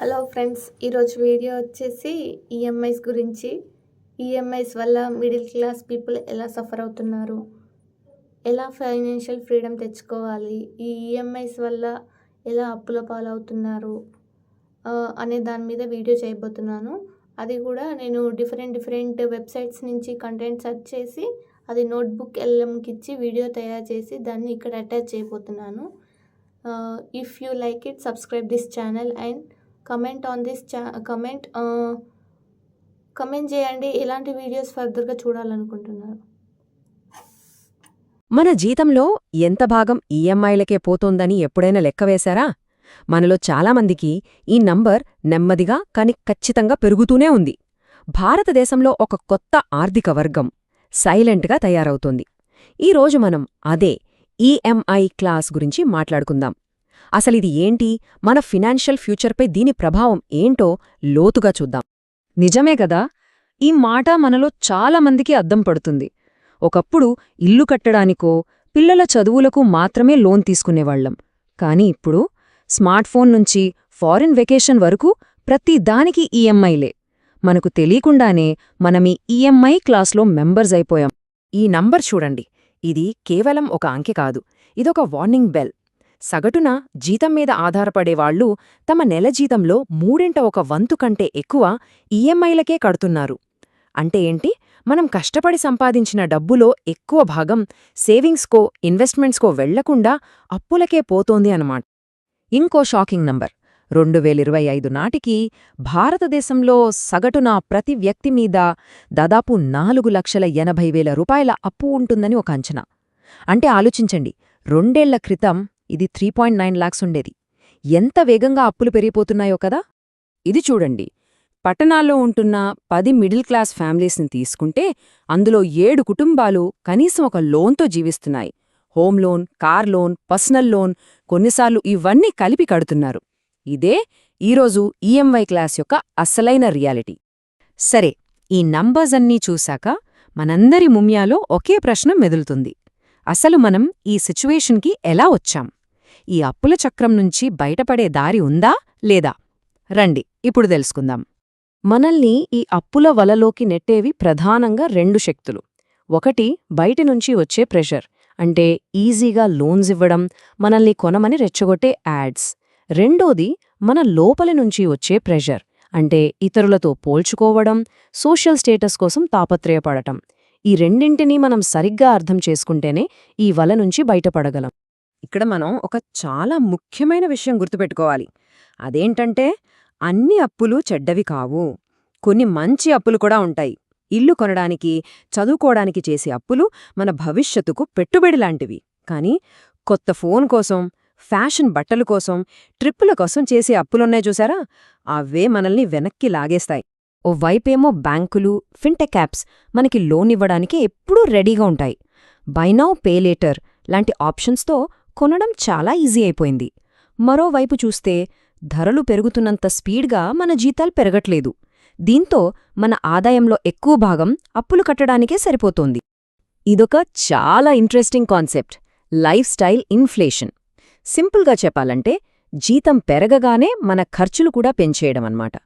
Hello friends ఈరోజు video వచ్చేసి EMIs గురించి. ఈఎంఐస్ వల్ల మిడిల్ క్లాస్ పీపుల్ ఎలా సఫర్ అవుతున్నారు? ఎలా ఫైనాన్షియల్ ఫ్రీడమ్ తెచ్చుకోవాలి? ఈ ఈఎంఐస్ వల్ల ఎలా అప్పుల పాలవుతున్నారు? అనే దాని మీద వీడియో చేయబోతున్నాను. అది కూడా నేను డిఫరెంట్ డిఫరెంట్ వెబ్సైట్స్ నుంచి కంటెంట్ సెర్చ్ చేసి అది నోట్బుక్ ఎల్ఎంకి ఇచ్చి వీడియో తయారు చేసి దాన్ని ఇక్కడ అటాచ్ చేయబోతున్నాను. If you like it subscribe this channel and comment on this చా కమెంట్ కమెంట్ చేయండి. ఇలాంటి వీడియోస్ ఫర్దర్గా చూడాలనుకుంటున్నారు. మన జీతంలో ఎంత భాగం ఈఎంఐలకే పోతోందని ఎప్పుడైనా లెక్కవేశారా మనలో చాలామందికి ఈ నంబర్ నెమ్మదిగా కాని ఖచ్చితంగా పెరుగుతూనే ఉంది. భారతదేశంలో ఒక కొత్త ఆర్థిక వర్గం సైలెంట్గా తయారవుతోంది. ఈరోజు మనం అదే ఈఎంఐ క్లాస్ గురించి మాట్లాడుకుందాం. అసలిది ఏంటి? మన ఫినాన్షియల్ ఫ్యూచర్పై దీని ప్రభావం ఏంటో లోతుగా చూద్దాం. నిజమే కదా? ఈ మాట మనలో చాలామందికి అద్దం పడుతుంది. ఒకప్పుడు ఇల్లు కట్టడానికో పిల్లల చదువులకు మాత్రమే లోన్ తీసుకునేవాళ్ళం కాని ఇప్పుడు స్మార్ట్ఫోన్ నుంచి ఫారిన్ వెకేషన్ వరకు ప్రతి దానికి ఈఎంఐలే. మనకు తెలియకుండానే మనమీ ఈఎంఐ క్లాస్లో మెంబర్స్ అయిపోయాం. ఈ నంబర్ చూడండి. ఇది కేవలం ఒక అంకె కాదు. ఇదొక వార్నింగ్ బెల్. సగటున జీతం మీద ఆధారపడేవాళ్ళు తమ నెల జీతంలో మూడింట ఒక వంతు కంటే ఎక్కువ ఈఎంఐలకే కడుతున్నారు. అంటే ఏంటి? మనం కష్టపడి సంపాదించిన డబ్బులో ఎక్కువ భాగం సేవింగ్స్కో ఇన్వెస్ట్మెంట్స్కో వెళ్ళకుండా అప్పులకే పోతోంది అన్నమాట. ఇంకో షాకింగ్ నంబర్. రెండు వేలిరవై ఐదు నాటికి భారతదేశంలో సగటున ప్రతి వ్యక్తి మీద దాదాపు నాలుగు లక్షల ఎనభై వేల రూపాయల అప్పు ఉంటుందని ఒక అంచనా. అంటే ఆలోచించండి. రెండేళ్ళ క్రితం ఇది త్రీ పాయింట్ నైన్ లాక్స్ ఉండేది. ఎంత వేగంగా అప్పులు పెరిగిపోతున్నాయో కదా? ఇది చూడండి. పట్టణాల్లో ఉంటున్న పది మిడిల్ క్లాస్ ఫ్యామిలీస్ని తీసుకుంటే అందులో ఏడు కుటుంబాలు కనీసం ఒక లోన్తో జీవిస్తున్నాయి. Home loan car loan personal loan కొన్నిసార్లు ఇవన్నీ కలిపి కడుతున్నారు. ఇదే ఈరోజు ఈఎంఐ క్లాస్ యొక్క అసలైన రియాలిటీ. సరే ఈ నంబర్స్ అన్నీ చూశాక మనందరి ముమ్యాలో ఒకే ప్రశ్న మెదులుతుంది. అసలు మనం ఈ సిచ్యువేషన్కి ఎలా వచ్చాం? ఈ అప్పుల చక్రం నుంచి బయటపడే దారి ఉందా లేదా? రండి ఇప్పుడు తెలుసుకుందాం. మనల్ని ఈ అప్పుల వలలోకి నెట్టేవి ప్రధానంగా రెండు శక్తులు. ఒకటి బయటి నుంచి వచ్చే ప్రెషర్ అంటే ఈజీగా లోన్స్ ఇవ్వడం మనల్ని కొనమని రెచ్చగొట్టే యాడ్స్. రెండోది మన లోపలి నుంచి వచ్చే ప్రెషర్ అంటే ఇతరులతో పోల్చుకోవడం సోషల్ స్టేటస్ కోసం తాపత్రయపడటం. ఈ రెండింటినీ మనం సరిగ్గా అర్థం చేసుకుంటేనే ఈ వల నుంచి బయటపడగలం. ఇక్కడ మనం ఒక చాలా ముఖ్యమైన విషయం గుర్తుపెట్టుకోవాలి. అదేంటంటే అన్ని అప్పులు చెడ్డవి కావు. కొన్ని మంచి అప్పులు కూడా ఉంటాయి. ఇల్లు కొనడానికి చదువుకోవడానికి చేసే అప్పులు మన భవిష్యత్తుకు పెట్టుబడి లాంటివి. కానీ కొత్త ఫోన్ కోసం ఫ్యాషన్ బట్టల కోసం ట్రిప్పుల కోసం చేసే అప్పులున్నాయి చూసారా? అవే మనల్ని వెనక్కి లాగేస్తాయి. ఓ వైపేమో బ్యాంకులు ఫిన్టెక్ యాప్స్ మనకి లోన్ ఇవ్వడానికి ఎప్పుడూ రెడీగా ఉంటాయి. బైనౌ పే లేటర్ లాంటి ఆప్షన్స్తో కొనడం చాలా ఈజీ అయిపోయింది. మరోవైపు చూస్తే ధరలు పెరుగుతున్నంత స్పీడ్గా మన జీతాలు పెరగట్లేదు. దీంతో మన ఆదాయంలో ఎక్కువ భాగం అప్పులు కట్టడానికే సరిపోతోంది. ఇదొక చాలా interesting concept life style inflation. సింపుల్గా చెప్పాలంటే జీతం పెరగగానే మన ఖర్చులు కూడా పెంచేయడమన్నమాట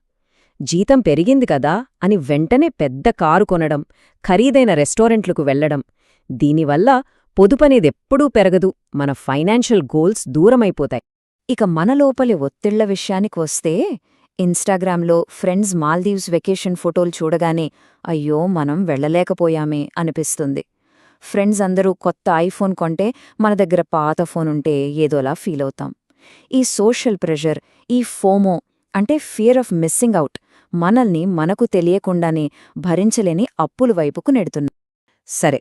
జీతం పెరిగింది కదా అని వెంటనే పెద్ద కారు కొనడం ఖరీదైన రెస్టారెంట్లకు వెళ్ళడం దీనివల్ల పొదుపనేదెప్పుడూ పెరగదు. మన ఫైనాన్షియల్ గోల్స్ దూరమైపోతాయి. ఇక మన లోపలి ఒత్తిళ్ళ విషయానికి వస్తే ఇన్స్టాగ్రామ్లో ఫ్రెండ్స్ మాల్దీవ్స్ వెకేషన్ ఫోటోలు చూడగానే అయ్యో మనం వెళ్ళలేకపోయామే అనిపిస్తుంది. ఫ్రెండ్స్ అందరూ కొత్త ఐఫోన్ కొంటే మన దగ్గర పాత ఫోన్ ఉంటే ఏదోలా ఫీల్ అవుతాం ఈ సోషల్ ప్రెషర్ ఈ ఫోమో అంటే ఫియర్ ఆఫ్ మిస్సింగ్ అవుట్ మనల్ని మనకు తెలియకుండానే భరించలేని అప్పుల వైపుకు నెడుతున్నాం సరే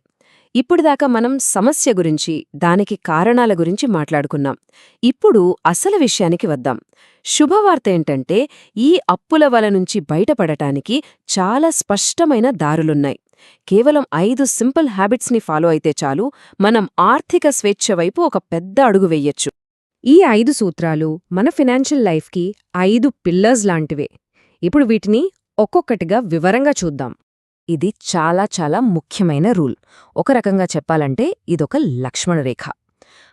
ఇప్పుడుదాకా మనం సమస్య గురించి దానికి కారణాల గురించి మాట్లాడుకున్నాం. ఇప్పుడు అసలు విషయానికి వద్దాం. శుభవార్త ఏంటంటే ఈ అప్పుల వల నుంచి బయటపడటానికి చాలా స్పష్టమైన దారులున్నాయి. కేవలం ఐదు సింపుల్ హ్యాబిట్స్ని ఫాలో అయితే చాలు. మనం ఆర్థిక స్వేచ్ఛ వైపు ఒక పెద్ద అడుగు వెయ్యొచ్చు ఈ ఐదు సూత్రాలు మన ఫినాన్షియల్ లైఫ్కి ఐదు పిల్లర్స్ లాంటివే. ఇప్పుడు వీటిని ఒక్కొక్కటిగా వివరంగా చూద్దాం. ఇది చాలా చాలా ముఖ్యమైన రూల్. ఒక రకంగా చెప్పాలంటే ఇదొక లక్ష్మణరేఖ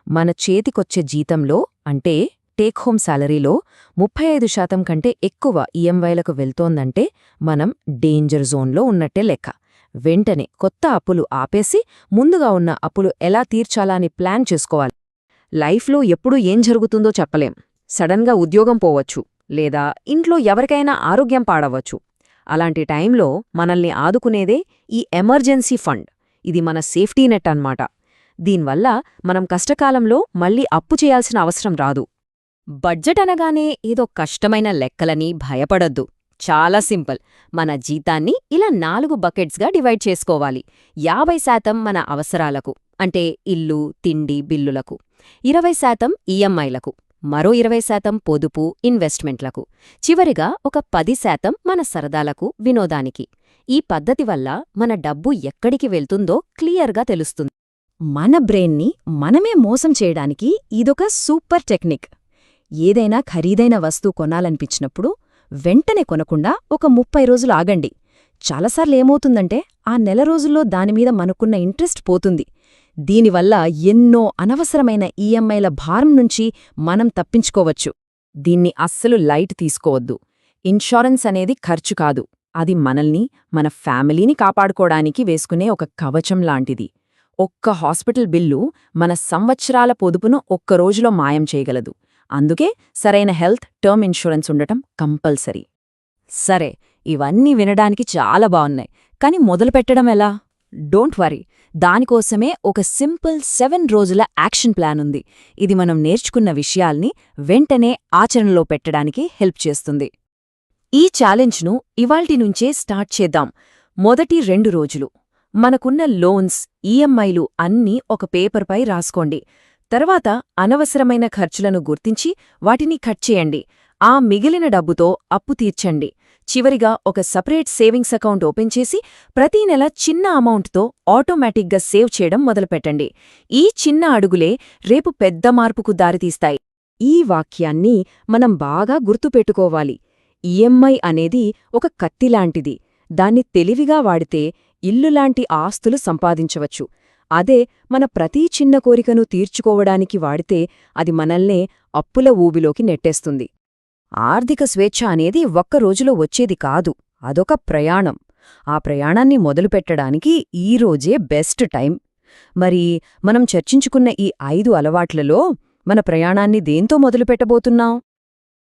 మన చేతికొచ్చే జీతంలో అంటే టేక్ హోమ్ శాలరీలో ముప్పై ఐదు శాతం కంటే ఎక్కువ ఈఎంఐలకు వెళ్తోందంటే మనం డేంజర్ జోన్లో ఉన్నట్టే లెక్క. వెంటనే కొత్త అప్పులు ఆపేసి ముందుగా ఉన్న అప్పులు ఎలా తీర్చాలా అని ప్లాన్ చేసుకోవాలి. లైఫ్లో ఎప్పుడు ఏం జరుగుతుందో చెప్పలేం. సడన్గా ఉద్యోగం పోవచ్చు లేదా ఇంట్లో ఎవరికైనా ఆరోగ్యం పాడవచ్చు. అలాంటి టైంలో మనల్ని ఆదుకునేదే ఈ ఎమర్జెన్సీ ఫండ్. ఇది మన సేఫ్టీ నెట్ అన్నమాట. దీనివల్ల మనం కష్టకాలంలో మళ్ళీ అప్పు చేయాల్సిన అవసరం రాదు. బడ్జెట్ అనగానే ఏదో కష్టమైన లెక్కలని భయపడొద్దు. చాలా సింపుల్. మన జీతాన్ని ఇలా నాలుగు బకెట్స్గా డివైడ్ చేసుకోవాలి. యాభై శాతం మన అవసరాలకు అంటే ఇల్లు తిండి బిల్లులకు. ఇరవై శాతం ఈఎంఐలకు. మరో ఇరవై శాతం పొదుపు ఇన్వెస్ట్మెంట్లకు చివరిగా ఒక పది శాతం మన సరదాలకు వినోదానికి. ఈ పద్ధతి వల్ల మన డబ్బు ఎక్కడికి వెళ్తుందో క్లియర్గా తెలుస్తుంది. మన బ్రెయిన్ని మనమే మోసం చేయడానికి ఇదొక సూపర్ టెక్నిక్. ఏదైనా ఖరీదైన వస్తువు కొనాలనిపించినప్పుడు వెంటనే కొనకుండా ఒక ముప్పై రోజులు ఆగండి. చాలాసార్లు ఏమవుతుందంటే ఆ నెల రోజుల్లో దానిమీద మనకున్న ఇంట్రెస్ట్ పోతుంది. దీనివల్ల ఎన్నో అనవసరమైన ఈఎంఐల భారం నుంచి మనం తప్పించుకోవచ్చు. దీన్ని అస్సలు లైట్ తీసుకోవద్దు. ఇన్షూరెన్స్ అనేది ఖర్చు కాదు. అది మనల్ని మన ఫ్యామిలీని కాపాడుకోవడానికి వేసుకునే ఒక కవచం లాంటిది. ఒక్క హాస్పిటల్ బిల్లు మన సంవత్సరాల పొదుపును ఒక్క రోజులో మాయం చేయగలదు. అందుకే సరైన హెల్త్ టర్మ్ ఇన్సూరెన్స్ ఉండటం కంపల్సరీ. సరే ఇవన్నీ వినడానికి చాలా బావున్నాయి. కాని మొదలుపెట్టడం ఎలా? డోంట్ వరీ దానికోసమే ఒక సింపుల్ సెవెన్ రోజుల యాక్షన్ ప్లాన్ ఉంది. ఇది మనం నేర్చుకున్న విషయాల్ని వెంటనే ఆచరణలో పెట్టడానికి హెల్ప్ చేస్తుంది. ఈ ఛాలెంజ్ను ఇవాల్టి నుంచే స్టార్ట్ చేద్దాం. మొదటి రెండు రోజులు. మనకున్న లోన్స్ ఈఎంఐలు అన్నీ ఒక పేపర్పై రాసుకోండి. తర్వాత అనవసరమైన ఖర్చులను గుర్తించి వాటిని కట్ చేయండి. ఆ మిగిలిన డబ్బుతో అప్పు తీర్చండి. చివరిగా ఒక సపరేట్ సేవింగ్స్ అకౌంట్ ఓపెన్ చేసి ప్రతీ నెల చిన్న అమౌంట్తో ఆటోమేటిక్గా సేవ్ చేయడం మొదలుపెట్టండి. ఈ చిన్న అడుగులే రేపు పెద్ద మార్పుకు దారితీస్తాయి. ఈ వాక్యాన్ని మనం బాగా గుర్తుపెట్టుకోవాలి. ఈఎంఐ అనేది ఒక కత్తిలాంటిది. దాన్ని తెలివిగా వాడితే ఇల్లులాంటి ఆస్తులు సంపాదించవచ్చు. అదే మన ప్రతీ చిన్న కోరికను తీర్చుకోవడానికి వాడితే అది మనల్నే అప్పుల ఊబిలోకి నెట్టేస్తుంది. ఆర్థిక స్వేచ్ఛ అనేది ఒక్క రోజులో వచ్చేది కాదు. అదొక ప్రయాణం. ఆ ప్రయాణాన్ని మొదలుపెట్టడానికి ఈరోజే బెస్ట్ టైం. మరి మనం చర్చించుకున్న ఈ ఐదు అలవాట్లలో మన ప్రయాణాన్ని దేంతో మొదలుపెట్టబోతున్నాం?